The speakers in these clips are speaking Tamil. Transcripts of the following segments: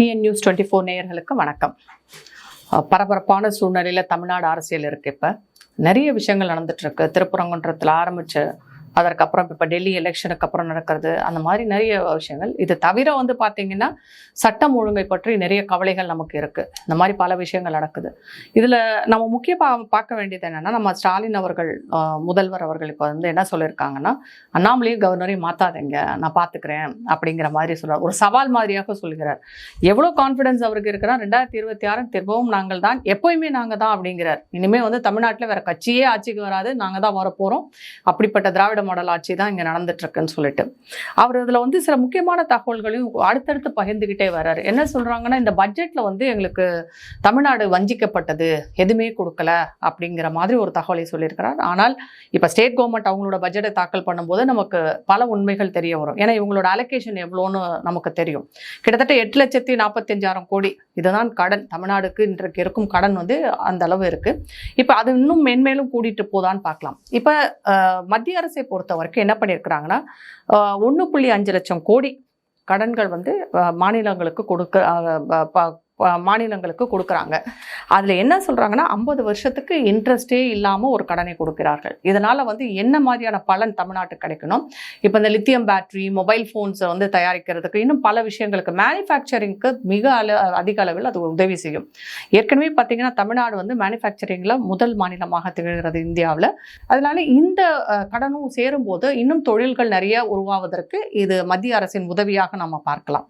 டிஎன் நியூஸ் டுவெண்ட்டி ஃபோர் நேயர்களுக்கு வணக்கம். பரபரப்பான சூழ்நிலையில் தமிழ்நாடு அரசியல் இருக்கு இப்போ. நிறைய விஷயங்கள் நடந்துகிட்ருக்கு திருப்பரங்குன்றத்தில் ஆரம்பித்த அதற்கப்புறம் இப்போ டெல்லி எலெக்ஷனுக்கு அப்புறம் நடக்கிறது அந்த மாதிரி நிறைய விஷயங்கள். இது தவிர வந்து பார்த்தீங்கன்னா சட்டம் ஒழுங்கை பற்றி நிறைய கவலைகள் நமக்கு இருக்குது இந்த மாதிரி பல விஷயங்கள் நடக்குது. இதில் நம்ம முக்கிய பா பார்க்க வேண்டியது என்னென்னா நம்ம ஸ்டாலின் அவர்கள் முதல்வர் அவர்கள் இப்போ வந்து என்ன சொல்லியிருக்காங்கன்னா அண்ணாமலையும் கவர்னரையும் மாற்றாதீங்க நான் பார்த்துக்கிறேன் அப்படிங்கிற மாதிரி சொல்கிறார் ஒரு சவால் மாதிரியாக சொல்கிறார். எவ்வளோ கான்ஃபிடன்ஸ் அவருக்கு இருக்குன்னா ரெண்டாயிரத்தி இருபத்தி ஆறு திரும்பவும் நாங்கள் தான் எப்போயுமே நாங்கள் தான் அப்படிங்கிறார். இனிமேல் வந்து தமிழ்நாட்டில் வேறு கட்சியே ஆட்சிக்கு வராது. நாங்கள் தான் வரப்போகிறோம் அப்படிப்பட்ட திராவிட மாடல் ஆட்சி தான் இங்கே நடந்துட்டு இருக்குன்னு சொல்லிட்டு. அவர் இதில் வந்து சில முக்கியமான தகவல்களையும் அடுத்தடுத்து பகிர்ந்துக்கிட்டே வர்றாரு. என்ன சொல்கிறாங்கன்னா இந்த பட்ஜெட்டில் வந்து எங்களுக்கு தமிழ்நாடு வஞ்சிக்கப்பட்டது எதுவுமே கொடுக்கல அப்படிங்கிற மாதிரி ஒரு தகவலை சொல்லியிருக்கிறார். ஆனால் இப்போ ஸ்டேட் கவர்மெண்ட் அவங்களோட பட்ஜெட்டை தாக்கல் பண்ணும்போது நமக்கு பல உண்மைகள் தெரிய வரும். ஏன்னா இவங்களோட அலோகேஷன் எவ்வளோன்னு நமக்கு தெரியும். கிட்டத்தட்ட எட்டு லட்சத்தி நாற்பத்தஞ்சாயிரம் கோடி. இதுதான் கடன். தமிழ்நாடுக்கு இன்றைக்கு இருக்கும் கடன் வந்து அந்த அளவு இருக்கு. இப்போ அது இன்னும் மென்மேலும் கூட்டிட்டு போதான்னு பார்க்கலாம். இப்போ மத்திய அரசை பொறுத்த வரைக்கும் என்ன பண்ணியிருக்கிறாங்கன்னா ஒன்று புள்ளி அஞ்சு லட்சம் கோடி கடன்கள் வந்து மாநிலங்களுக்கு கொடுக்க மாநிலங்களுக்கு கொடுக்குறாங்க. அதில் என்ன சொல்கிறாங்கன்னா ஐம்பது வருஷத்துக்கு இன்ட்ரெஸ்டே இல்லாமல் ஒரு கடனை கொடுக்கிறார்கள். இதனால் வந்து என்ன மாதிரியான பலன் தமிழ்நாட்டுக்கு கிடைக்கணும்? இப்போ இந்த லித்தியம் பேட்டரி மொபைல் ஃபோன்ஸை வந்து தயாரிக்கிறதுக்கு இன்னும் பல விஷயங்களுக்கு மேனுஃபேக்சரிங்க்கு மிக அள அதிக அளவில் அது உதவி செய்யும். ஏற்கனவே பார்த்திங்கன்னா தமிழ்நாடு வந்து மேனுஃபேக்சரிங்கில் முதல் மாநிலமாக திகழ்கிறது இந்தியாவில். அதனால இந்த கடனும் சேரும்போது இன்னும் தொழில்கள் நிறைய உருவாவதற்கு இது மத்திய அரசின் உதவியாக நம்ம பார்க்கலாம்.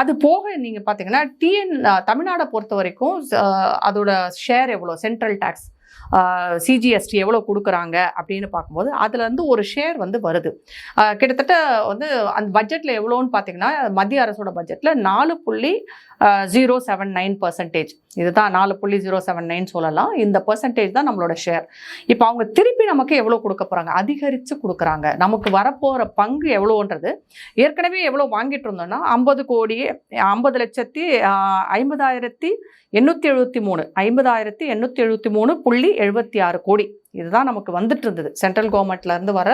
அது போக நீங்கள் பார்த்தீங்கன்னா டிஎன் தமிழ்நாடை பொறுத்த வரைக்கும் அதோட ஷேர் எவ்வளோ சென்ட்ரல் டேக்ஸ் சிஜிஎஸ்டி எவ்வளோ கொடுக்குறாங்க அப்படின்னு பார்க்கும்போது அதுல இருந்து ஒரு ஷேர் வந்து வருது. கிட்டத்தட்ட வந்து அந்த பட்ஜெட்டில் எவ்வளோன்னு பார்த்தீங்கன்னா மத்திய அரசோட பட்ஜெட்டில் நாலு புள்ளி ஜீரோ செவன் நைன் பர்சன்டேஜ் இதுதான் நாலு புள்ளி ஜீரோ செவன் நைன் சொல்லலாம். இந்த பர்சன்டேஜ் தான் நம்மளோட ஷேர் இப்போ அவங்க திருப்பி நமக்கு எவ்வளோ கொடுக்க போகிறாங்க அதிகரித்து கொடுக்குறாங்க. நமக்கு வரப்போகிற பங்கு எவ்வளோன்றது ஏற்கனவே எவ்வளோ வாங்கிட்டு இருந்தோம்னா ஐம்பது கோடி ஐம்பது லட்சத்தி ஐம்பதாயிரத்தி எண்ணூற்றி எழுபத்தி மூணு. ஐம்பதாயிரத்தி எண்ணூற்றி எழுபத்தி மூணு புள்ளி எழுபத்தி ஆறு கோடி. இதுதான் நமக்கு வந்துட்டு இருந்தது. சென்ட்ரல் கவர்மெண்ட்லேருந்து வர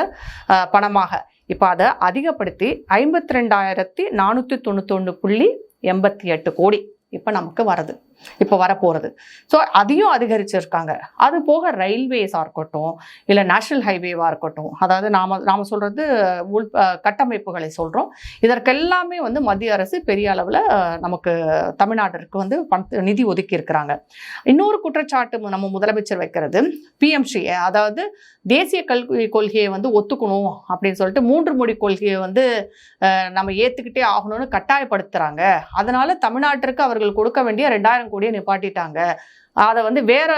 பணமாக. இப்போ அதை அதிகப்படுத்தி ஐம்பத்தி ரெண்டாயிரத்தி நானூற்றி தொண்ணூத்தொன்று புள்ளி எண்பத்தி எட்டு கோடி இப்போ நமக்கு வருது இப்போ வரப்போகிறது ஸோ அதையும் அதிகரிச்சிருக்காங்க. அது போக ரயில்வேஸாக இருக்கட்டும் இல்லை நேஷ்னல் ஹைவேவாக இருக்கட்டும் அதாவது நாம நாம சொல்கிறது உள் கட்டமைப்புகளை சொல்கிறோம் இதற்கெல்லாமே வந்து மத்திய அரசு பெரிய அளவில் நமக்கு தமிழ்நாட்டிற்கு வந்து பண நிதி ஒதுக்கி இருக்கிறாங்க இன்னொரு குற்றச்சாட்டு நம்ம முதலமைச்சர் வைக்கிறது பிஎம்ஸ்ரீ அதாவது தேசிய கல்வி கொள்கையை வந்து ஒத்துக்கணும் அப்படின்னு சொல்லிட்டு மூன்று மொழி கொள்கையை வந்து நம்ம ஏற்றுக்கிட்டே ஆகணும்னு கட்டாயப்படுத்துகிறாங்க அதனால தமிழ்நாட்டிற்கு அவர்கள் கொடுக்க வேண்டிய ரெண்டாயிரம் கூட நிப்பாட்டிட்டாங்க. அதை வந்து வேற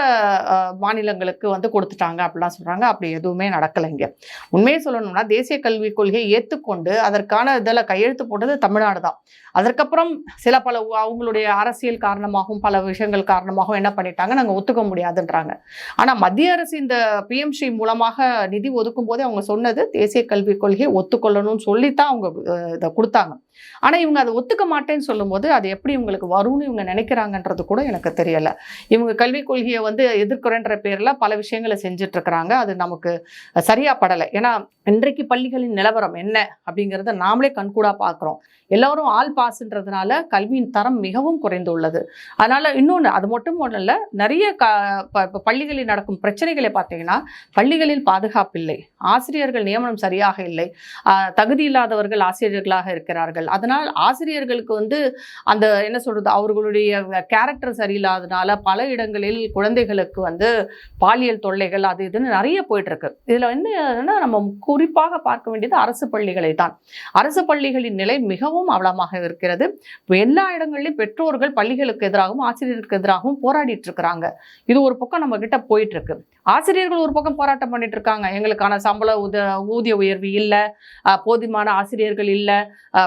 மாநிலங்களுக்கு வந்து கொடுத்துட்டாங்க அப்படிலாம் சொல்கிறாங்க அப்படி எதுவுமே நடக்கலைங்க உண்மையை சொல்லணும்னா தேசிய கல்விக் கொள்கையை ஏற்றுக்கொண்டு அதற்கான இதில் கையெழுத்து போட்டது தமிழ்நாடு தான். அதற்கப்புறம் சில பல அவங்களுடைய அரசியல் காரணமாகவும் பல விஷயங்கள் காரணமாகவும் என்ன பண்ணிட்டாங்க? நாங்கள் ஒத்துக்க முடியாதுன்றாங்க. ஆனால் மத்திய அரசு இந்த பிஎம்சி மூலமாக நிதி ஒதுக்கும் போதே அவங்க சொன்னது தேசிய கல்விக் கொள்கையை ஒத்துக்கொள்ளணும்னு சொல்லித்தான் அவங்க இதை கொடுத்தாங்க. ஆனால் இவங்க அதை ஒத்துக்க மாட்டேன்னு சொல்லும்போது அது எப்படி இவங்களுக்கு வரும்னு இவங்க நினைக்கிறாங்கன்றது கூட எனக்கு தெரியல. இவங்க கல்விக் கொள்கையை வந்து எதிர்க்கிறன்ற பேரில் பல விஷயங்களை செஞ்சுட்டு இருக்கிறாங்க அது நமக்கு சரியா படலை. ஏன்னா இன்றைக்கு பள்ளிகளின் நிலவரம் என்ன அப்படிங்கிறத நாமளே கண்கூடா பார்க்குறோம் எல்லாரும் ஆல் பாஸ்ன்றதுனால கல்வியின் தரம் மிகவும் குறைந்துள்ளது. அதனால இன்னொன்று அது மட்டும் ஒன்றும் இல்லை நிறைய க ப- பள்ளிகளில் நடக்கும் பிரச்சனைகளை பார்த்தீங்கன்னா பள்ளிகளில் பாதுகாப்பு இல்லை. ஆசிரியர்கள் நியமனம் சரியாக இல்லை. ஆஹ் தகுதி இல்லாதவர்கள் ஆசிரியர்களாக இருக்கிறார்கள். அதனால் ஆசிரியர்களுக்கு வந்து அந்த என்ன சொல்றது அவர்களுடைய கேரக்டர் சரியில்லாதனால பல பணியிடங்களில் குழந்தைகளுக்கு வந்து பாலியல் தொல்லைகள் அது இதுன்னு நிறைய போயிட்டு இருக்கு இதுல வந்து என்னன்னா நம்ம குறிப்பாக பார்க்க வேண்டியது அரசு பள்ளிகளை தான். அரசு பள்ளிகளின் நிலை மிகவும் அவலமாக இருக்கிறது. எல்லா இடங்களிலும் பெற்றோர்கள் பள்ளிகளுக்கு எதிராகவும் ஆசிரியர்களுக்கு எதிராகவும் போராடிட்டு இருக்கிறாங்க. இது ஒரு பக்கம் நம்ம கிட்ட போயிட்டு இருக்கு ஆசிரியர்கள் ஒரு பக்கம் போராட்டம் பண்ணிட்டு இருக்காங்க. எங்களுக்கான சம்பள உத ஊதிய உயர்வு இல்லை போதுமான ஆசிரியர்கள் இல்லை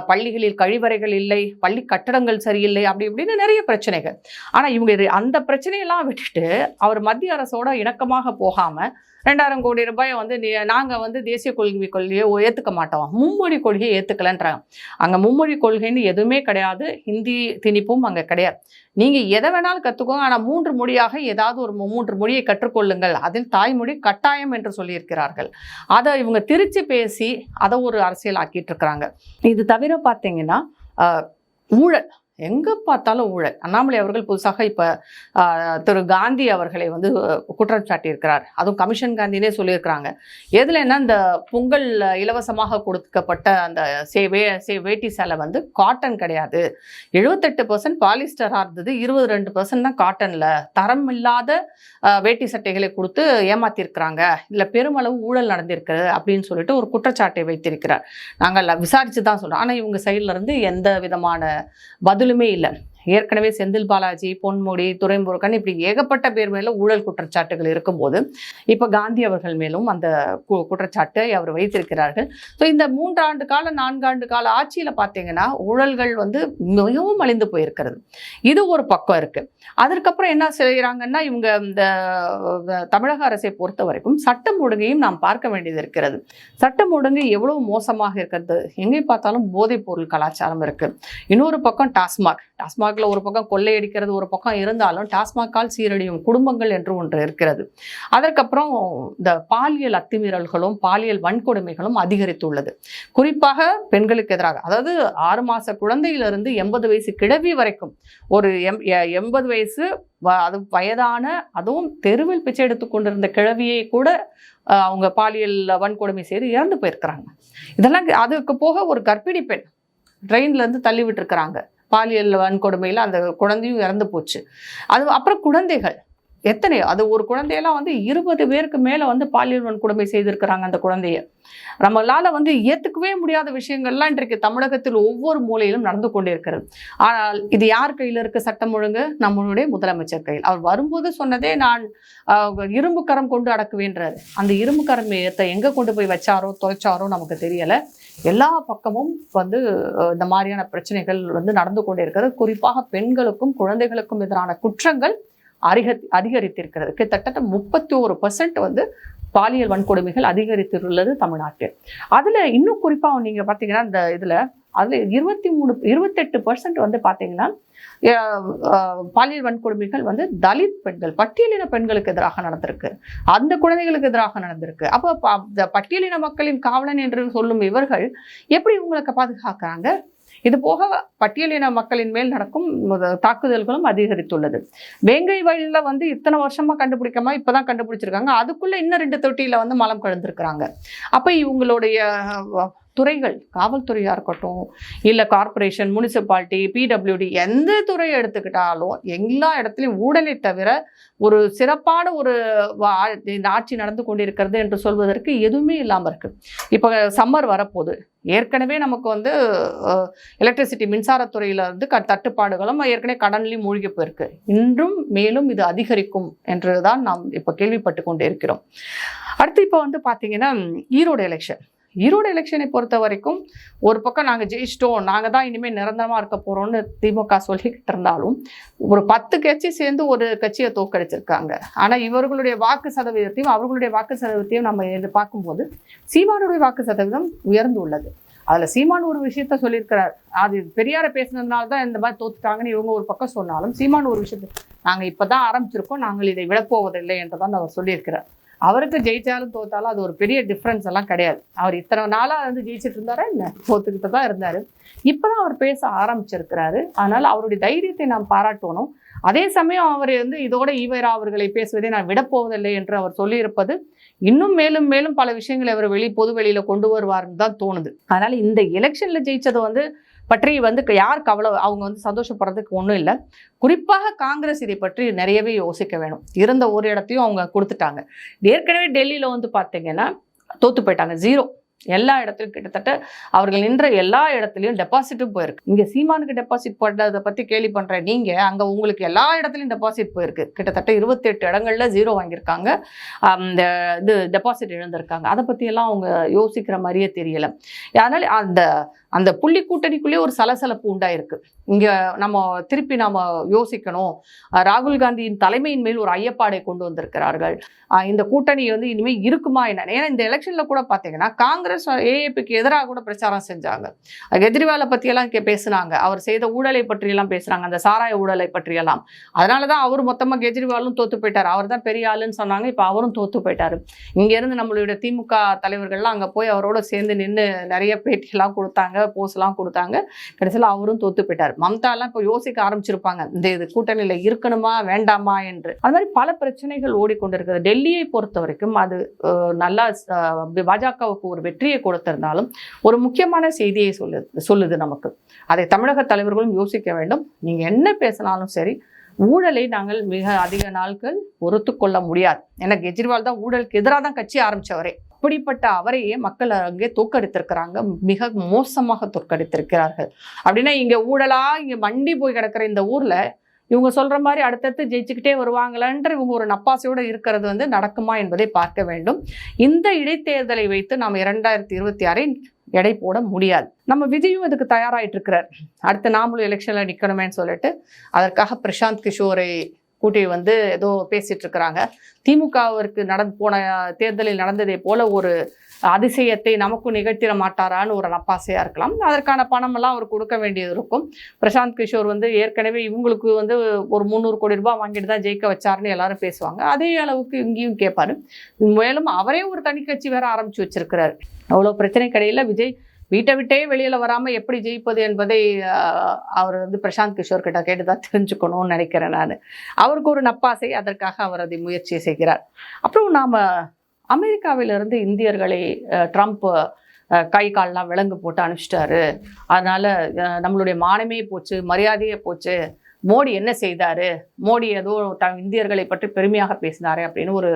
பள்ளிகளில் கழிவறைகள் இல்லை பள்ளி கட்டடங்கள் சரியில்லை அப்படி இப்படின்னு நிறைய பிரச்சனைகள். ஆனா இவங்க இது- அந்த பிரச்சனையெல்லாம் விட்டுட்டு அவர் மத்திய அரசோட இணக்கமாக போகாமல் ரெண்டாயிரம் கோடி ரூபாயை வந்து நாங்கள் வந்து தேசிய கொள்கை கொள்கையை ஏத்துக்க மாட்டோம். மும்மொழி கொள்கையை ஏற்றுக்கலன்றாங்க அங்கே மும்மொழி கொள்கைன்னு எதுவுமே கிடையாது. ஹிந்தி திணிப்பும் அங்கே கிடையாது. நீங்கள் எதை வேணாலும் கற்றுக்கோங்க ஆனால் மூன்று மொழியாக ஏதாவது ஒரு மூன்று மொழியை கற்றுக்கொள்ளுங்கள். அதில் தாய்மொழி கட்டாயம் என்று சொல்லியிருக்கிறார்கள். அதை இவங்க திரிச்சு பேசி அதை ஒரு அரசியல் ஆக்கிட்டு இருக்கிறாங்க. இது தவிர பார்த்தீங்கன்னா ஊழல். எங்கே பார்த்தாலும் ஊழல். அண்ணாமலை அவர்கள் புதுசாக இப்போ திரு காந்தி அவர்களை வந்து குற்றம் சாட்டியிருக்கிறார். அதுவும் கமிஷன் காந்தினே சொல்லியிருக்கிறாங்க. எதில் என்ன இந்த பொங்கல் இலவசமாக கொடுக்கப்பட்ட அந்த சே வே சே வேட்டி சேலை வந்து காட்டன் கிடையாது. எழுபத்தெட்டு பர்சன்ட் பாலிஸ்டராக இருந்தது. இருபது ரெண்டு பர்சன்ட் தான் காட்டனில். தரம் இல்லாத வேட்டி சட்டைகளை கொடுத்து ஏமாத்திருக்கிறாங்க. இதில் பெருமளவு ஊழல் நடந்திருக்கிறது அப்படின்னு சொல்லிட்டு ஒரு குற்றச்சாட்டை வைத்திருக்கிறார். நாங்கள் விசாரித்து தான் சொல்கிறோம் ஆனால் இவங்க சைட்லேருந்து எந்த விதமான பதிலுமே இல்லை. ஏற்கனவே செந்தில் பாலாஜி பொன்முடி துரைமுருகன் இப்படி ஏகப்பட்ட பேர் மேல ஊழல் குற்றச்சாட்டுகள் இருக்கும்போது இப்போ காந்தி அவர்கள் மேலும் அந்த கு- குற்றச்சாட்டை அவர் வைத்திருக்கிறார்கள். ஸோ இந்த மூன்றாண்டு கால நான்காண்டு கால ஆட்சியில் பார்த்தீங்கன்னா ஊழல்கள் வந்து மிகவும் அழிந்து போயிருக்கிறது. இது ஒரு பக்கம் இருக்கு. அதற்கப்புறம் என்ன செய்கிறாங்கன்னா இவங்க இந்த தமிழக அரசை பொறுத்த வரைக்கும் சட்டம் ஒழுங்கையும் நாம் பார்க்க வேண்டியது இருக்கிறது. சட்டம் ஒழுங்கு எவ்வளவு மோசமாக இருக்கிறது? எங்கே பார்த்தாலும் போதைப் பொருள் கலாச்சாரம் இருக்கு. இன்னொரு பக்கம் டாஸ்மாக். டாஸ்மாக் டாஸ்மாகில் ஒரு பக்கம் கொள்ளையடிக்கிறது ஒரு பக்கம் இருந்தாலும் டாஸ்மாக்கால் சீரழியும் குடும்பங்கள் என்று ஒன்று இருக்கிறது. அதற்கப்புறம் இந்த பாலியல் அத்துமீறல்களும் பாலியல் வன்கொடுமைகளும் அதிகரித்துள்ளது. குறிப்பாக பெண்களுக்கு எதிராக அதாவது ஆறு மாச குழந்தையிலிருந்து எண்பது வயசு கிழவி வரைக்கும் ஒரு எம் எண்பது வயசு வ- அது வயதான அதுவும் தெருவில் பிச்சை எடுத்து கொண்டிருந்த கிழவியை கூட அவங்க பாலியல் வன்கொடுமை செய்து இறந்து போயிருக்கிறாங்க. இதெல்லாம் அதுக்கு போக ஒரு கர்ப்பிணி பெண் ட்ரெயின்ல இருந்து தள்ளி விட்டுருக்குறாங்க. பாலியல் வன்கொடுமையில் அந்த குழந்தையும் இறந்து போச்சு. அது அப்புறம் குழந்தைகள். எத்தனையோ அது ஒரு குழந்தையெல்லாம் வந்து இருபது பேருக்கு மேலே வந்து பாலியல் வன்கொடுமை செய்திருக்கிறாங்க அந்த குழந்தைய. நம்மளால வந்து ஏற்றுக்கவே முடியாத விஷயங்கள்லாம் இன்றைக்கு தமிழகத்தில் ஒவ்வொரு மூலையிலும் நடந்து கொண்டிருக்கிறது. ஆனால் இது யார் கையில் இருக்க சட்டம் ஒழுங்கு? நம்மளுடைய முதலமைச்சர் கையில். அவர் வரும்போது சொன்னதே நான் இரும்பு கரம் கொண்டு அடக்குவேன்றார். அந்த இரும்பு கரம் ஏத்த எங்க கொண்டு போய் வச்சாரோ தொலைச்சாரோ நமக்கு தெரியலை. எல்லா பக்கமும் வந்து இந்த மாதிரியான பிரச்சனைகள் வந்து நடந்து கொண்டே இருக்கிறது. குறிப்பாக பெண்களுக்கும் குழந்தைகளுக்கும் எதிரான குற்றங்கள் அதிக அதிகரித்திருக்கிறது. கிட்டத்தட்ட முப்பத்தி ஒரு வந்து பாலியல் வன்கொடுமைகள் அதிகரித்துள்ளது தமிழ்நாட்டில். அதில் இன்னும் குறிப்பாக நீங்கள் பார்த்தீங்கன்னா இந்த இதில் அதில் இருபத்தி மூணு இருபத்தெட்டு பர்சன்ட் வந்து பார்த்தீங்கன்னா பாலியல் வன்கொடுமைகள் வந்து தலித் பெண்கள் பட்டியலின பெண்களுக்கு எதிராக நடந்திருக்கு. அந்த குழந்தைகளுக்கு எதிராக நடந்திருக்கு. அப்போ பட்டியலின மக்களின் காவலன் என்று சொல்லும் இவர்கள் எப்படி இவங்களுக்கு பாதுகாக்கிறாங்க? இது போக பட்டியலின மக்களின் மேல் நடக்கும் தாக்குதல்களும் அதிகரித்துள்ளது. வேங்கை வழியில் வந்து இத்தனை வருஷமா கண்டுபிடிக்காம இப்பதான் கண்டுபிடிச்சிருக்காங்க. அதுக்குள்ளே இன்னும் ரெண்டு தொட்டியில் வந்து மலம் கலந்துருக்குறாங்க. அப்போ இவங்களுடைய துறைகள் காவல்துறையாக இருக்கட்டும் இல்லை கார்ப்பரேஷன் முனிசிபாலிட்டி பிடபிள்யூடி எந்த துறையை எடுத்துக்கிட்டாலும் எல்லா இடத்துலையும் ஊழலை தவிர ஒரு சிறப்பான ஒரு வா- இந்த ஆட்சி நடந்து கொண்டிருக்கிறது என்று சொல்வதற்கு எதுவுமே இல்லாமல் இருக்குது இப்போ சம்மர் வரப்போகுது. ஏற்கனவே நமக்கு வந்து எலக்ட்ரிசிட்டி மின்சாரத்துறையில் வந்து க தட்டுப்பாடுகளும் ஏற்கனவே கடன்லையும் மூழ்கி போயிருக்கு. இன்றும் மேலும் இது அதிகரிக்கும் என்று தான் நாம் இப்போ கேள்விப்பட்டு கொண்டு இருக்கிறோம் அடுத்து இப்போ வந்து பார்த்தீங்கன்னா ஈரோடு எலெக்ஷன் ஈரோடு எலெக்ஷனை பொறுத்த வரைக்கும் ஒரு பக்கம் நாங்கள் ஜெயிச்சிட்டோம் நாங்கள் தான் இனிமேல் நிரந்தரமாக இருக்க போகிறோம்னு திமுக சொல்லிக்கிட்டு இருந்தாலும் ஒரு பத்து கட்சி சேர்ந்து ஒரு கட்சியை தோக்கடிச்சிருக்காங்க ஆனால் இவர்களுடைய வாக்கு சதவீதத்தையும் அவர்களுடைய வாக்கு சதவீதத்தையும் நம்ம இது பார்க்கும்போது சீமானுடைய வாக்கு சதவீதம் உயர்ந்து உள்ளது. அதில் சீமான் ஒரு விஷயத்த சொல்லியிருக்கிறார். அது பெரியார பேசுனதுனால தான் இந்த மாதிரி தோத்துட்டாங்கன்னு இவங்க ஒரு பக்கம் சொன்னாலும் சீமான் ஒரு விஷயத்த இப்போ தான் ஆரம்பிச்சிருக்கோம் நாங்கள் இதை விடப்போவதில்லை என்றுதான் அவர் சொல்லியிருக்கிறார். அவருக்கு ஜெயிச்சாலும் தோத்தாலும் அது ஒரு பெரிய டிஃப்ரென்ஸ் எல்லாம் கிடையாது. அவர் இத்தனை நாளாக வந்து ஜெயிச்சிட்டு இருந்தாரா என்ன? தோத்துக்கிட்டு தான் இருந்தார். இப்போ தான் அவர் பேச ஆரம்பிச்சிருக்கிறாரு. அதனால் அவருடைய தைரியத்தை நாம் பாராட்டணும். அதே சமயம் அவர் வந்து இதோட ஈவேரா அவர்களை பேசுவதை நான் விடப்போவதில்லை என்று அவர் சொல்லியிருப்பது இன்னும் மேலும் மேலும் பல விஷயங்களை அவர் வெளி பொது வெளியில் கொண்டு வருவார்னு தான் தோணுது. அதனால் இந்த எலெக்ஷனில் ஜெயிச்சது வந்து பற்றி வந்து யார் கவலை அவங்க வந்து சந்தோஷப்படுறதுக்கு ஒன்றும் இல்லை. குறிப்பாக காங்கிரஸ் இதை பற்றி நிறையவே யோசிக்க வேணும். இருந்த ஒரு இடத்தையும் அவங்க கொடுத்துட்டாங்க. ஏற்கனவே டெல்லியில் வந்து பார்த்தீங்கன்னா தோத்து போயிட்டாங்க. ஜீரோ. எல்லா இடத்துலையும் கிட்டத்தட்ட அவர்கள் நின்ற எல்லா இடத்துலையும் டெபாசிட்டும் போயிருக்கு. இங்கே சீமானுக்கு டெபாசிட் போட்டதை பற்றி கேள்வி பண்ணுற நீங்கள் அங்கே உங்களுக்கு எல்லா இடத்துலையும் டெபாசிட் போயிருக்கு. கிட்டத்தட்ட இருபத்தெட்டு இடங்களில் ஜீரோ வாங்கியிருக்காங்க. அந்த இது டெபாசிட் இழந்திருக்காங்க. அதை பற்றியெல்லாம் அவங்க யோசிக்கிற மாதிரியே தெரியலை. அதனால் அந்த அந்த புள்ளி கூட்டணிக்குள்ளேயே ஒரு சலசலப்பு உண்டாயிருக்கு. இங்கே நம்ம திருப்பி நாம் யோசிக்கணும். ராகுல் காந்தியின் தலைமையின் மேல் ஒரு ஐயப்பாடை கொண்டு வந்திருக்கிறார்கள். இந்த கூட்டணி வந்து இனிமேல் இருக்குமா என்ன? ஏன்னா இந்த எலெக்ஷனில் கூட பார்த்தீங்கன்னா காங்கிரஸ் ஏஏபிக்கு எதிராக கூட பிரச்சாரம் செஞ்சாங்க. கெஜ்ரிவாலை பற்றியெல்லாம் பேசுனாங்க. அவர் செய்த ஊழலை பற்றியெல்லாம் பேசுகிறாங்க அந்த சாராய ஊழலை பற்றியெல்லாம். அதனால தான் அவர் மொத்தமாக கெஜ்ரிவாலும் தோத்து போயிட்டார். அவர் தான் பெரிய ஆளுன்னு சொன்னாங்க. இப்போ அவரும் தோத்து போயிட்டார். இங்கேருந்து நம்மளுடைய திமுக தலைவர்கள்லாம் அங்கே போய் அவரோட சேர்ந்து நின்று நிறைய பேட்டியெல்லாம் கொடுத்தாங்க. போஸ்லாம் கொடுத்தாங்க. கடைசியில் அவரும் தோத்து போயிட்டார். மம்தாலாம் இப்போ யோசிக்க ஆரம்பிச்சிருப்பாங்க. இந்த இது கூட்டணியில் இருக்கணுமா வேண்டாமா என்று. அது மாதிரி பல பிரச்சனைகள் ஓடிக்கொண்டிருக்கிறது டெல்லியை பொறுத்த வரைக்கும் அது நல்லா பாஜகவுக்கு ஒரு வெற்றியை கொடுத்திருந்தாலும் ஒரு முக்கியமான செய்தியை சொல்லுது சொல்லுது நமக்கு. அதை தமிழக தலைவர்களும் யோசிக்க வேண்டும். நீங்கள் என்ன பேசினாலும் சரி ஊழலை நாங்கள் மிக அதிக நாட்கள் பொறுத்து கொள்ள முடியாது. ஏன்னா கெஜ்ரிவால் தான் ஊழலுக்கு எதிராக தான் கட்சி ஆரம்பிச்சவரே. அப்படிப்பட்ட அவரையே மக்கள் அங்கே தோற்கடித்திருக்கிறாங்க. மிக மோசமாக தோற்கடித்திருக்கிறார்கள். அப்படின்னா இங்கே ஊழலாக இங்கே மண்டி போய் கிடக்கிற இந்த ஊரில் இவங்க சொல்கிற மாதிரி அடுத்தடுத்து ஜெயிச்சுக்கிட்டே வருவாங்களான்ற இவங்க ஒரு நப்பாசையோடு இருக்கிறது வந்து நடக்குமா என்பதை பார்க்க வேண்டும். இந்த இடைத்தேர்தலை வைத்து நாம் இரண்டாயிரத்தி இருபத்தி ஆறை எடை போட முடியாது. நம்ம விஜயும் இதுக்கு தயாராகிட்டு இருக்கிறார் அடுத்த நாமளும் எலெக்ஷனில் நிற்கணுமேன்னு சொல்லிட்டு அதற்காக பிரசாந்த் கிஷோரை கூட்டி வந்து ஏதோ பேசிட்டு இருக்கிறாங்க திமுகவிற்கு நடந்து போன தேர்தலில் நடந்ததை போல ஒரு அதிசயத்தை நமக்கும் நிகழ்த்திட மாட்டாரான்னு ஒரு நப்பாசையா இருக்கலாம். அதற்கான பணமெல்லாம் அவர் கொடுக்க வேண்டியது இருக்கும். பிரசாந்த் கிஷோர் வந்து ஏற்கனவே இவங்களுக்கு வந்து ஒரு முந்நூறு கோடி ரூபாய் வாங்கிட்டு தான் ஜெயிக்க வச்சாருன்னு எல்லாரும் பேசுவாங்க. அதே அளவுக்கு இங்கேயும் கேட்பாரு மேலும் அவரே ஒரு தனி கட்சி வேற ஆரம்பிச்சு வச்சிருக்கிறாரு. அவ்வளோ பிரச்சனை கிடையில விஜய் வீட்டை விட்டே வெளியில் வராமல் எப்படி ஜெயிப்பது என்பதை அவர் வந்து பிரசாந்த் கிஷோர் கிட்ட கேட்டு தான் தெரிஞ்சுக்கணும்னு நினைக்கிறேன் நான். அவருக்கு ஒரு நப்பாசை அதற்காக அவர் அதை முயற்சி செய்கிறார். அப்புறம் நாம் அமெரிக்காவிலிருந்து இந்தியர்களை ட்ரம்ப் கை கால்லாம் விலங்கு போட்டு அனுப்பிச்சிட்டாரு. அதனால் நம்மளுடைய மானமே போச்சு மரியாதையே போச்சு. மோடி என்ன செய்தார்? மோடி ஏதோ த இந்தியர்களை பற்றி பெருமையாக பேசினாரு அப்படின்னு ஒரு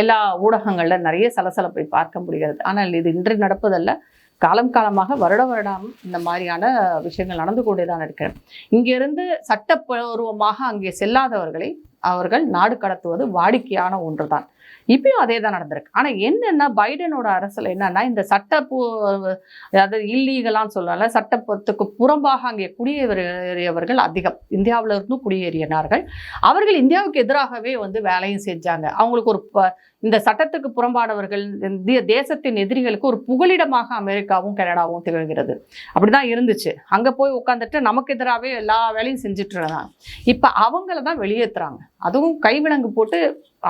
எல்லா ஊடகங்களில் நிறைய சலசலப்பை பார்க்க முடிகிறது. ஆனால் இது இன்று நடப்பதல்ல. காலம் காலமாக வருட வருடம் இந்த மாதிரியான விஷயங்கள் நடந்து கொண்டே தான் இருக்கிறது இங்கிருந்து சட்டப்பூர்வமாக அங்கே செல்லாதவர்களை அவர்கள் நாடு கடத்துவது வாடிக்கையான ஒன்று தான் இப்பயும் அதே தான் நடந்திருக்கு. ஆனால் என்னென்னா பைடனோட அரசில் என்னென்னா இந்த சட்ட அதாவது இல்லீகலான்னு சொல்லல சட்டத்துக்கு புறம்பாக அங்கே குடியேறியவர்கள் அதிகம். இந்தியாவில இருந்தும் குடியேறினார்கள். அவர்கள் இந்தியாவுக்கு எதிராகவே வந்து வேலையும் செஞ்சாங்க. அவங்களுக்கு ஒரு ப- இந்த சட்டத்துக்கு புறம்பானவர்கள் இந்திய தேசத்தின் எதிரிகளுக்கு ஒரு புகலிடமாக அமெரிக்காவும் கனடாவும் திகழ்கிறது. அப்படிதான் இருந்துச்சு. அங்கே போய் உட்காந்துட்டு நமக்கு எதிராகவே எல்லா வேலையும் செஞ்சுட்டு இருந்தாங்க. இப்போ அவங்கள தான் வெளியேற்றுறாங்க அதுவும் கைவிலங்கு போட்டு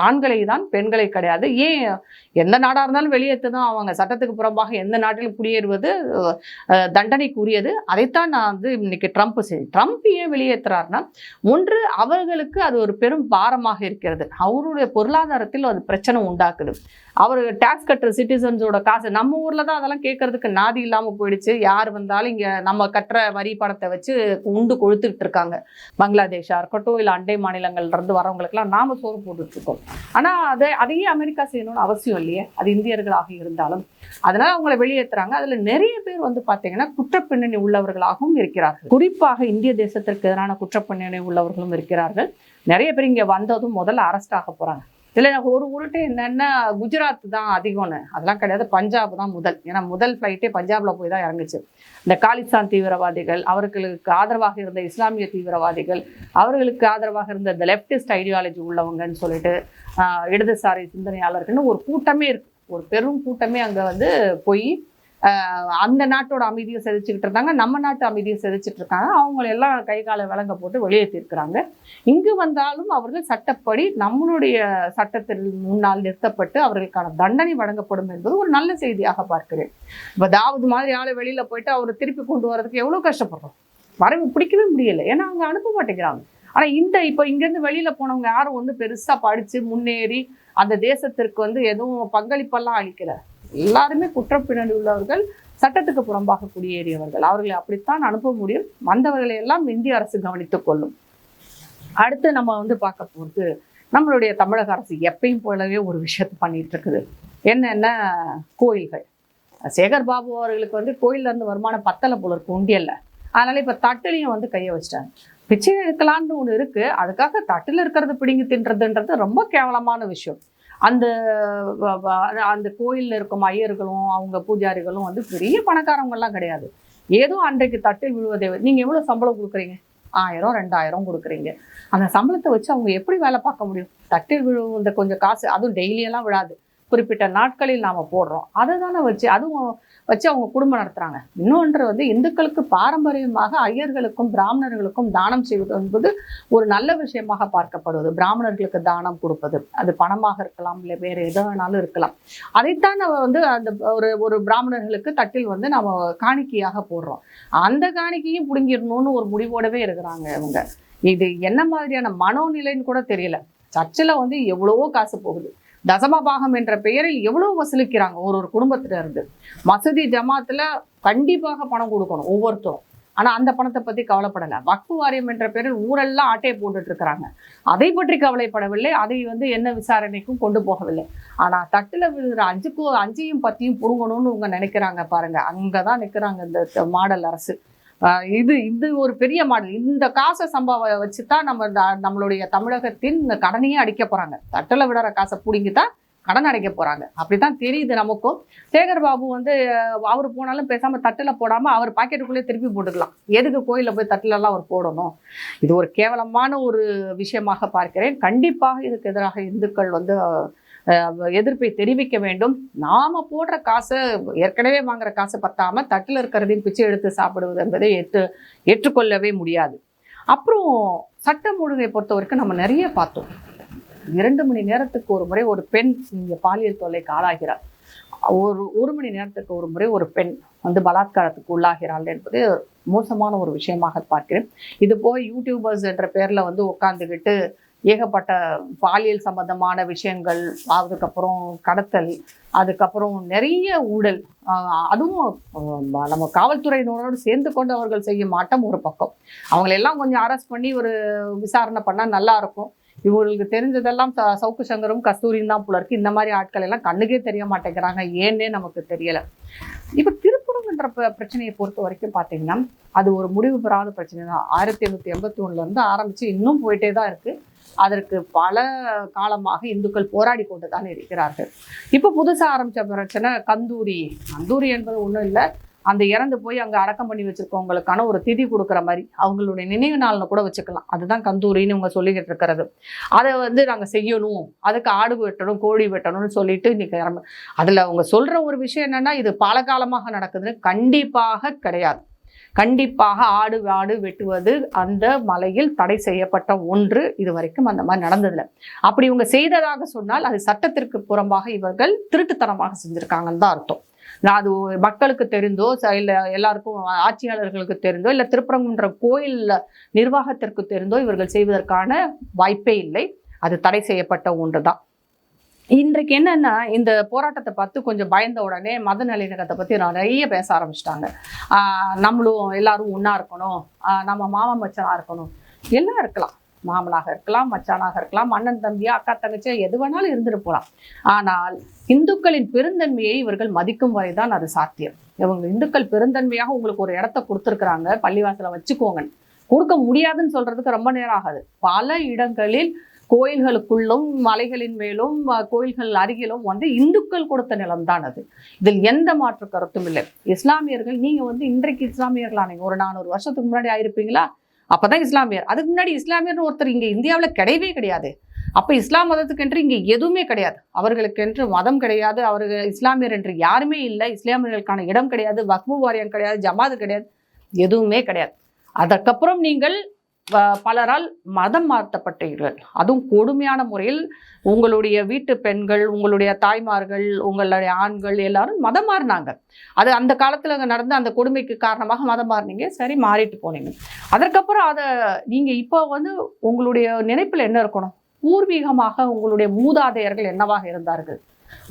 ஆண்களை தான் பெண்களை கிடையாது. ஏன் எந்த நாடாக இருந்தாலும் வெளியேற்று தான் அவங்க சட்டத்துக்கு புறம்பாக எந்த நாட்டிலும் குடியேறுவது தண்டனைக்குரியது. அதைத்தான் நான் வந்து இன்னைக்கு ட்ரம்ப் செஞ்சு ட்ரம்ப் ஏன் வெளியேற்றுறாருன்னா ஒன்று அவர்களுக்கு அது ஒரு பெரும் பாரமாக இருக்கிறது. அவருடைய பொருளாதாரத்தில் அது பிரச்சனை உண்டாக்குது. அவர் டேக்ஸ் கட்டுற சிட்டிசன்ஸோட காசு நம்ம ஊரில் தான் அதெல்லாம் கேட்கறதுக்கு நாதி இல்லாமல் போயிடுச்சு. யார் வந்தாலும் இங்கே நம்ம கட்டுற வரி பணத்தை வச்சு உண்டு கொழுத்துக்கிட்டு இருக்காங்க. பங்களாதேஷாக இருக்கட்டும் இல்லை அண்டை மாநிலங்கள்லேருந்து இருந்து வரவங்களுக்கெல்லாம் நாம் சோறு போட்டுட்ருக்கோம். ஆனால் அதை அதையே அமெரிக்கா செய்யணும்னு அவசியம் இல்லையே. அது இந்தியர்களாக இருந்தாலும். அதனால் அவங்களை வெளியேற்றுறாங்க அதுல நிறைய பேர் வந்து பாத்தீங்கன்னா குற்றப்பின்னணி உள்ளவர்களாகவும் இருக்கிறார்கள். குறிப்பாக இந்திய தேசத்திற்கு எதிரான குற்றப்பின்னணி உள்ளவர்களும் இருக்கிறார்கள். நிறைய பேர் இங்க வந்ததும் முதல்ல அரெஸ்ட் ஆக போறாங்க. இதில் எனக்கு ஒரு உருட்டு என்னென்னா குஜராத் தான் அதிகம்னு. அதெல்லாம் கிடையாது. பஞ்சாப் தான் முதல். ஏன்னா முதல் ஃப்ளைட்டே பஞ்சாபில் போய் தான் இறங்குச்சு. இந்த காலிஸ்தான் தீவிரவாதிகள் அவர்களுக்கு ஆதரவாக இருந்த இஸ்லாமிய தீவிரவாதிகள் அவர்களுக்கு ஆதரவாக இருந்த இந்த லெப்டிஸ்ட் ஐடியாலஜி உள்ளவங்கன்னு சொல்லிட்டு இடதுசாரி சிந்தனையாளர்கள்னு ஒரு கூட்டமே இருக்குது ஒரு பெரும் கூட்டமே அங்கே வந்து போய் அந்த நாட்டோட அமைதியை செதைச்சிக்கிட்டு இருந்தாங்க. நம்ம நாட்டு அமைதியை செதைச்சிட்டு இருக்காங்க. அவங்கள எல்லாம் கை காலை விலங்க போட்டு வெளியேற்றிருக்கிறாங்க இங்கு வந்தாலும் அவர்கள் சட்டப்படி நம்மளுடைய சட்டத்தில் முன்னால் நிறுத்தப்பட்டு அவர்களுக்கான தண்டனை வழங்கப்படும் என்பது ஒரு நல்ல செய்தியாக பார்க்கிறேன். இப்போ தாவது மாதிரி ஆளை வெளியில் போயிட்டு அவரை திருப்பி கொண்டு வரதுக்கு எவ்வளோ கஷ்டப்படுறோம். வரவு பிடிக்கவே முடியல. ஏன்னா அவங்க அனுப்ப மாட்டேங்கிறாங்க. ஆனால் இந்த இப்போ இங்கேருந்து வெளியில் போனவங்க யாரும் வந்து பெருசாக படித்து முன்னேறி அந்த தேசத்திற்கு வந்து எதுவும் பங்களிப்பெல்லாம் அளிக்கலை. எல்லாருமே குற்றப்பின்னணி உள்ளவர்கள் சட்டத்துக்கு புறம்பாக குடியேறியவர்கள் அவர்களை அப்படித்தான் அனுப்ப முடியும். வந்தவர்களை எல்லாம் இந்திய அரசு கவனித்துக் கொள்ளும். அடுத்து நம்ம வந்து பார்க்க போகிறது நம்மளுடைய தமிழக அரசு எப்பயும் போலவே ஒரு விஷயத்தை பண்ணிட்டு இருக்குது. என்னென்ன கோயில்கள்? சேகர் பாபு அவர்களுக்கு வந்து கோயில்ல இருந்து வருமானம் பத்தலை போல இருக்கு உண்டியல்ல. அதனால இப்போ தட்டுலையும் வந்து கையை வச்சிட்டாங்க. பிச்சை எடுக்கலான்னு ஒன்று இருக்குது அதுக்காக தட்டில் இருக்கிறது பிடிங்கி தின்றதுன்றது ரொம்ப கேவலமான விஷயம். அந்த அந்த கோயிலில் இருக்கும் ஐயர்களும் அவங்க பூஜாரிகளும் வந்து பெரிய பணக்காரவங்கலாம் கிடையாது. ஏதோ அன்றைக்கு தட்டில் விழுவதை நீங்கள் எவ்வளோ சம்பளம் கொடுக்குறீங்க? ஆயிரம் ரெண்டாயிரம் கொடுக்குறீங்க. அந்த சம்பளத்தை வச்சு அவங்க எப்படி வேலை பார்க்க முடியும்? தட்டில் விழுந்த இந்த கொஞ்சம் காசு அதுவும் டெய்லியெல்லாம் விழாது. குறிப்பிட்ட நாட்களில் நாம் போடுறோம். அதை தானே வச்சு அதுவும் வச்சு அவங்க குடும்பம் நடத்துகிறாங்க இன்னொன்று வந்து இந்துக்களுக்கு பாரம்பரியமாக ஐயர்களுக்கும் பிராமணர்களுக்கும் தானம் செய்வது என்பது ஒரு நல்ல விஷயமாக பார்க்கப்படுவது. பிராமணர்களுக்கு தானம் கொடுப்பது. அது பணமாக இருக்கலாம் இல்லை வேறு எது வேணாலும் இருக்கலாம். அதைத்தான் நம்ம வந்து அந்த ஒரு ஒரு பிராமணர்களுக்கு தட்டில் வந்து நம்ம காணிக்கையாக போடுறோம். அந்த காணிக்கையும் பிடுங்கிடணும்னு ஒரு முடிவோடவே இருக்கிறாங்க இவங்க. இது என்ன மாதிரியான மனோநிலைன்னு கூட தெரியல. சர்ச்சில் வந்து எவ்வளவோ காசு போகுது. தசமபாகம் என்ற பெயரில் எவ்வளவு வசூலிக்கிறாங்க? ஒரு ஒரு குடும்பத்துல இருந்து மசூதி ஜமாத்துல கண்டிப்பாக பணம் கொடுக்கணும் ஒவ்வொருத்தரும். ஆனால் அந்த பணத்தை பற்றி கவலைப்படலை. வக்ஃபு வாரியம் என்ற பெயரில் ஊரெல்லாம் ஆட்டையை போட்டுட்டு இருக்கிறாங்க. அதை பற்றி கவலைப்படவில்லை. அதை வந்து என்ன விசாரணைக்கும் கொண்டு போகவில்லை. ஆனால் தட்டில் விழுகிற அஞ்சுக்கும் அஞ்சையும் பற்றியும் புடுங்கணும்னு இவங்க நினைக்கிறாங்க பாருங்கள் அங்கே தான் நிற்கிறாங்க இந்த மாடல் அரசு. இது இது ஒரு பெரிய மாடல். இந்த காசை சம்பவம் வச்சு தான் நம்ம நம்மளுடைய தமிழகத்தின் இந்த கடனையே அடிக்க போகிறாங்க தட்டில் விடுற காசை பிடிங்கி தான் கடன் அடைக்க அப்படி தான் தெரியுது நமக்கும். சேகர் பாபு வந்து அவர் போனாலும் பேசாமல் தட்டில் போடாமல் அவர் பாக்கெட்டுக்குள்ளே திருப்பி போட்டுக்கலாம். எதுக்கு கோயிலில் போய் தட்டிலெல்லாம் அவர் போடணும்? இது ஒரு கேவலமான ஒரு விஷயமாக பார்க்கிறேன். கண்டிப்பாக இதுக்கு எதிராக இந்துக்கள் வந்து எதிர்ப்பை தெரிவிக்க வேண்டும். நாம போடுற காசை ஏற்கனவே வாங்குற காசு பத்தாமல் தட்டில் இருக்கிறதையும் பிச்சை எடுத்து சாப்பிடுவது என்பதை ஏற்று ஏற்றுக்கொள்ளவே முடியாது. அப்புறம் சட்டம் ஒழுங்கை பொறுத்த வரைக்கும் நம்ம நிறைய பார்த்தோம். இரண்டு மணி நேரத்துக்கு ஒரு முறை ஒரு பெண் இங்கே பாலியல் தொல்லைக்கு ஆளாகிறார் ஒரு ஒரு மணி நேரத்துக்கு ஒரு முறை ஒரு பெண் வந்து பலாத்காரத்துக்கு உள்ளாகிறாள் என்பது மோசமான ஒரு விஷயமாக பார்க்கிறேன். இது போய் யூடியூபர்ஸ் என்ற பேரில் வந்து உட்காந்துக்கிட்டு ஏகப்பட்ட பாலியல் சம்பந்தமான விஷயங்கள் அதுக்கப்புறம் கடத்தல் அதுக்கப்புறம் நிறைய ஊழல். அதுவும் நம்ம காவல்துறையினரோடு சேர்ந்து கொண்டு அவர்கள் செய்யும் மாட்டம் ஒரு பக்கம். அவங்களெல்லாம் கொஞ்சம் அரெஸ்ட் பண்ணி ஒரு விசாரணை பண்ணால் நல்லாயிருக்கும் இவங்களுக்கு தெரிஞ்சதெல்லாம் ச- சவுக்கு சங்கரும் கஸ்தூரியும் தான் போல இருக்கு. இந்த மாதிரி ஆட்கள் எல்லாம் கண்ணுக்கே தெரிய மாட்டேங்கிறாங்க. ஏன்னே நமக்கு தெரியல. இப்போ திருப்புறம்ன்ற ப- பிரச்சனையை பொறுத்த வரைக்கும் பார்த்தீங்கன்னா அது ஒரு முடிவு பெறாத பிரச்சனை தான் ஆயிரத்தி எண்ணூற்றி எண்பத்தி ஒன்றுலேருந்து ஆரம்பித்து இன்னும் போயிட்டே தான் இருக்குது அதற்கு பல காலமாக இந்துக்கள் போராடி கொண்டு தான் இருக்கிறார்கள். இப்போ புதுசாக ஆரம்பித்த பிரச்சனை கந்தூரி. கந்தூரி என்பது ஒன்றும் இல்லை. அந்த இறந்து போய் அங்கே அடக்கம் பண்ணி வச்சுருக்கவங்களுக்கான ஒரு திதி கொடுக்குற மாதிரி அவங்களுடைய நினைவு நாள்னு கூட வச்சுக்கலாம். அதுதான் கந்தூரின்னு இவங்க சொல்லிக்கிட்டு இருக்கிறது. அதை வந்து நாங்கள் செய்யணும். அதுக்கு ஆடு வெட்டணும் கோழி வெட்டணும்னு சொல்லிட்டு இன்னைக்கு அதில் அவங்க சொல்கிற ஒரு விஷயம் என்னென்னா இது பல காலமாக நடக்குதுன்னு கண்டிப்பாக கிடையாது. கண்டிப்பாக ஆடு ஆடு வெட்டுவது அந்த மலையில் தடை செய்யப்பட்ட ஒன்று இது வரைக்கும் அந்த மாதிரி நடந்ததில்லை. அப்படி இவங்க செய்ததாக சொன்னால் அது சட்டத்திற்கு புறம்பாக இவர்கள் திருட்டுத்தனமாக செஞ்சுருக்காங்கன்னு தான் அர்த்தம். நான் அது மக்களுக்கு தெரிந்தோ ச- எல்லாருக்கும் ஆட்சியாளர்களுக்கு தெரிந்தோ இல்லை திருப்பரங்குன்ற கோயில் நிர்வாகத்திற்கு தெரிந்தோ இவர்கள் செய்வதற்கான வாய்ப்பே இல்லை. அது தடை செய்யப்பட்ட ஒன்று தான் இன்றைக்கு என்னன்னா இந்த போராட்டத்தை பார்த்து கொஞ்சம் பயந்த உடனே மத நல்லிணக்கத்தை பற்றி நிறைய பேச ஆரம்பிச்சிட்டாங்க. நம்மளும் எல்லாரும் ஒன்றா இருக்கணும். நம்ம மாமா மச்சனாக இருக்கணும். எல்லாம் இருக்கலாம். மாமனாக இருக்கலாம் மச்சானாக இருக்கலாம் அண்ணன் தம்பியா அக்கா தங்கச்சியா எது வேணாலும் இருந்துட்டு போகலாம் ஆனால் இந்துக்களின் பெருந்தன்மையை இவர்கள் மதிக்கும் வரைதான் அது சாத்தியம். இவங்க இந்துக்கள் பெருந்தன்மையாக உங்களுக்கு ஒரு இடத்த கொடுத்துருக்குறாங்க. பள்ளிவாசலை வச்சுக்கோங்க கொடுக்க முடியாதுன்னு சொல்றதுக்கு ரொம்ப நேரம் ஆகாது. பல இடங்களில் கோயில்களுக்குள்ளும் மலைகளின் மேலும் கோயில்கள் அருகிலும் வந்து இந்துக்கள் கொடுத்த நிலம்தான் அது. இதில் எந்த மாற்று கருத்தும் இல்லை. இஸ்லாமியர்கள் நீங்கள் வந்து இன்றைக்கு இஸ்லாமியர்களானீங்க ஒரு நானூறு வருஷத்துக்கு முன்னாடி ஆயிருப்பீங்களா? அப்பதான் இஸ்லாமியர். அதுக்கு முன்னாடி இஸ்லாமியர்னு ஒருத்தர் இங்கே இந்தியாவில் கிடையவே கிடையாது. அப்போ இஸ்லாம் மதத்துக்கென்று இங்கே எதுவுமே கிடையாது. அவர்களுக்கென்று மதம் கிடையாது. அவர்கள் இஸ்லாமியர் என்று யாருமே இல்லை. இஸ்லாமியர்களுக்கான இடம் கிடையாது. வக்பு வாரியம் கிடையாது. ஜமாது கிடையாது. எதுவுமே கிடையாது. அதற்கப்புறம் நீங்கள் பலரால் மதம் மாற்றப்பட்டீர்கள் அதுவும் கொடுமையான முறையில் உங்களுடைய வீட்டு பெண்கள் உங்களுடைய தாய்மார்கள் உங்களுடைய ஆண்கள் எல்லாரும் மதம் மாறினாங்க. அது அந்த காலத்தில் அங்க நடந்த அந்த கொடுமைக்கு காரணமாக மதம் மாறினீங்க. சரி மாறிட்டு போனீங்க. அதற்கப்புறம் அதை நீங்கள் இப்போ வந்து உங்களுடைய நினைப்பில் என்ன இருக்கணும்? பூர்வீகமாக உங்களுடைய மூதாதையர்கள் என்னவாக இருந்தார்கள்?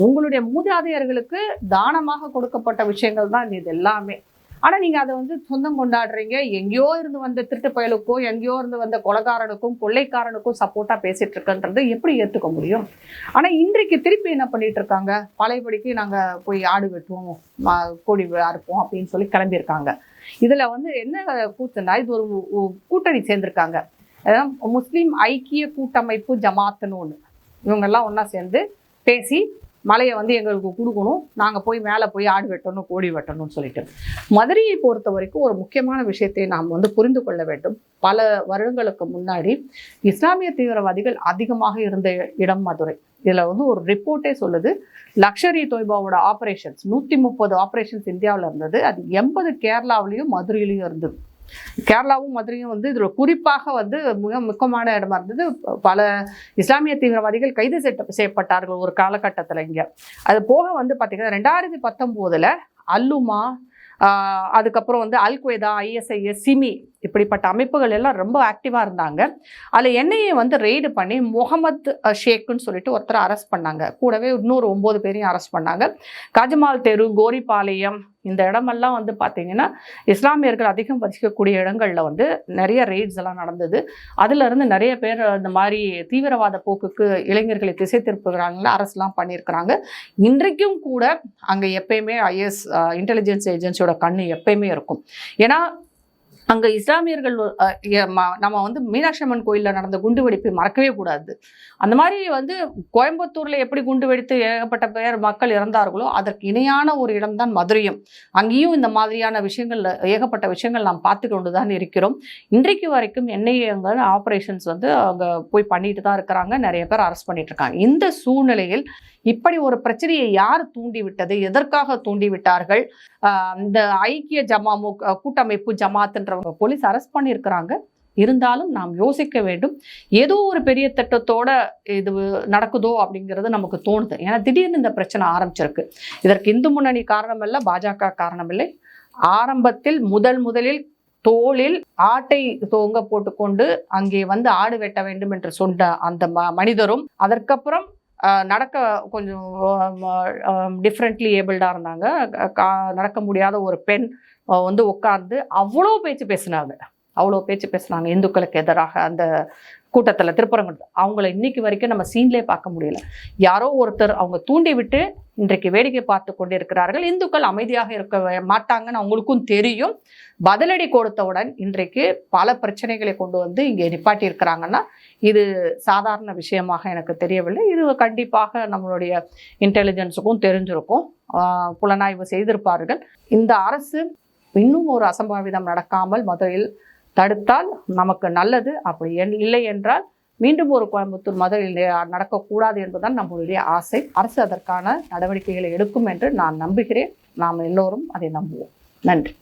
உங்களுடைய மூதாதையர்களுக்கு தானமாக கொடுக்கப்பட்ட விஷயங்கள் தான் இது எல்லாமே. ஆனால் நீங்கள் அதை வந்து சொந்தம் கொண்டாடுறீங்க. எங்கேயோ இருந்து வந்த திருட்டு பயலுக்கும் எங்கேயோ இருந்து வந்த கொலகாரனுக்கும் கொள்ளைக்காரனுக்கும் சப்போர்ட்டாக பேசிகிட்டு இருக்கன்றது எப்படி ஏற்றுக்க முடியும்? ஆனால் இன்றைக்கு திருப்பி என்ன பண்ணிட்டு இருக்காங்க? பழையபடிக்கு நாங்கள் போய் ஆடு வெட்டுவோம் மா- கோழி அறுப்போம் அப்படின்னு சொல்லி கிளம்பியிருக்காங்க. இதில் வந்து என்ன கூத்துனா இது ஒரு கூட்டணி சேர்ந்திருக்காங்க. அதான் முஸ்லீம் ஐக்கிய கூட்டமைப்பு ஜமாத்துன்னு ஒன்று இவங்கெல்லாம் ஒன்றா சேர்ந்து பேசி மலையை வந்து எங்களுக்கு கொடுக்கணும். நாங்க போய் மேலே போய் ஆடு வெட்டணும் கோடி வெட்டணும்னு சொல்லிட்டு. மதுரையை பொறுத்த வரைக்கும் ஒரு முக்கியமான விஷயத்தை நாம் வந்து புரிந்து கொள்ள வேண்டும். பல வருடங்களுக்கு முன்னாடி இஸ்லாமிய தீவிரவாதிகள் அதிகமாக இருந்த இடம் மதுரை. இதில் வந்து ஒரு ரிப்போர்ட்டே சொல்லுது. லக்ஷரி தொய்பாவோட ஆப்ரேஷன்ஸ் நூற்றி முப்பது ஆப்ரேஷன்ஸ் இந்தியாவில் இருந்தது. அது எண்பது கேரளாவிலையும் மதுரையிலையும் இருந்தது. கேரளாவும் மதுரையும் வந்து இதில் குறிப்பாக வந்து மிக முக்கியமான இடமா இருந்தது. பல இஸ்லாமிய தீவிரவாதிகள் கைது செய்ய- செய்யப்பட்டார்கள் ஒரு காலகட்டத்தில் இங்கே. அது போக வந்து பார்த்திங்கன்னா ரெண்டாயிரத்தி பத்தொம்போதில் அல்லுமா அதுக்கப்புறம் வந்து அல் ஐஎஸ்ஐஎஸ் சிமி இப்படிப்பட்ட அமைப்புகள் எல்லாம் ரொம்ப ஆக்டிவாக இருந்தாங்க. அதில் என்னையை வந்து ரெய்டு பண்ணி முகமது ஷேக்குன்னு சொல்லிட்டு ஒருத்தரை அரெஸ்ட் பண்ணாங்க. கூடவே இன்னொரு ஒம்பது பேரையும் அரெஸ்ட் பண்ணாங்க. கஜமால் தெரு கோரிப்பாளையம் இந்த இடமெல்லாம் வந்து பார்த்தீங்கன்னா இஸ்லாமியர்கள் அதிகம் வசிக்கக்கூடிய இடங்களில் வந்து நிறைய ரெய்ட்ஸ் எல்லாம் நடந்தது. அதிலிருந்து நிறைய பேர் இந்த மாதிரி தீவிரவாத போக்குக்கு இளைஞர்களை திசை திருப்புகிறாங்கள அரசுலாம் பண்ணியிருக்கிறாங்க. இன்றைக்கும் கூட அங்கே எப்பயுமே ஐஎஸ் இன்டெலிஜென்ஸ் ஏஜென்சியோட கண்ணு எப்பயுமே இருக்கும். ஏன்னா அங்கே இஸ்லாமியர்கள் நம்ம வந்து மீனாட்சி அம்மன் கோயிலில் நடந்த குண்டு வெடிப்பை மறக்கவே கூடாது. அந்த மாதிரி வந்து கோயம்புத்தூரில் எப்படி குண்டு வெடித்து ஏகப்பட்ட பேர் மக்கள் இறந்தார்களோ அதற்கு இணையான ஒரு இடம்தான் மதுரையும். அங்கேயும் இந்த மாதிரியான விஷயங்கள் ஏகப்பட்ட விஷயங்கள் நாம் பார்த்து கொண்டு தான் இருக்கிறோம். இன்றைக்கு வரைக்கும் என்ஐஏங்கள் ஆப்ரேஷன்ஸ் வந்து அங்கே போய் பண்ணிட்டு தான் இருக்கிறாங்க. நிறைய பேர் அரெஸ்ட் பண்ணிட்டு இருக்காங்க. இந்த சூழ்நிலையில் இப்படி ஒரு பிரச்சனையை யார் தூண்டிவிட்டது? எதற்காக தூண்டிவிட்டார்கள்? இந்த ஐக்கிய ஜமா கூட்டமைப்பு கூட்டமைப்பு ஜமாத்ன்றவங்க போலீஸ் அரெஸ்ட் பண்ணியிருக்கிறாங்க. இருந்தாலும் நாம் யோசிக்க வேண்டும் ஏதோ ஒரு பெரிய திட்டத்தோட இது நடக்குதோ அப்படிங்கிறது நமக்கு தோணுது. ஏன்னா திடீர்னு இந்த பிரச்சனை ஆரம்பிச்சிருக்கு. இதற்கு இந்து முன்னணி காரணம் இல்லை பாஜக காரணம் இல்லை ஆரம்பத்தில் முதல் முதலில் தோளில் ஆட்டை தோங்க போட்டுக்கொண்டு அங்கே வந்து ஆடு வெட்ட வேண்டும் என்று சொன்ன அந்த ம- மனிதரும் அதற்கப்புறம் ஆஹ், நடக்க கொஞ்சம் டிஃப்ரெண்ட்லி ஏபிள்டாக இருந்தாங்க. நடக்க முடியாத ஒரு பெண் வந்து உட்கார்ந்து அவ்வளோ பேச்சு பேசினாங்க. அவ்வளோ பேச்சு பேசுனாங்க. இந்துக்களுக்கு எதிராக அந்த கூட்டத்தில் திருப்பரங்குன்றம் அவங்கள இன்னைக்கு வரைக்கும் நம்ம சீன்லேயே பார்க்க முடியல. யாரோ ஒருத்தர் அவங்க தூண்டி விட்டு இன்றைக்கு வேடிக்கை பார்த்து கொண்டிருக்கிறார்கள். இந்துக்கள் அமைதியாக இருக்க மாட்டாங்கன்னு அவங்களுக்கும் தெரியும். பதிலடி கொடுத்தவுடன் இன்றைக்கு பல பிரச்சனைகளை கொண்டு வந்து இங்கே நிப்பாட்டி இருக்கிறாங்கன்னா இது சாதாரண விஷயமாக எனக்கு தெரியவில்லை. இது கண்டிப்பாக நம்மளுடைய இன்டெலிஜென்ஸுக்கும் தெரிஞ்சிருக்கும். புலனாய்வு செய்திருப்பார்கள். இந்த அரசு இன்னும் ஒரு அசம்பாவிதம் நடக்காமல் மதுரையில் தடுத்தால் நமக்கு நல்லது. அப்படி என்- இல்லை என்றால் மீண்டும் ஒரு கோயம்புத்தூர் மதுரையில் நடக்கக்கூடாது என்பதுதான் நம்மளுடைய ஆசை. அரசு அதற்கான நடவடிக்கைகளை எடுக்கும் என்று நான் நம்புகிறேன். நாம் எல்லோரும் அதை நம்புவோம். நன்றி.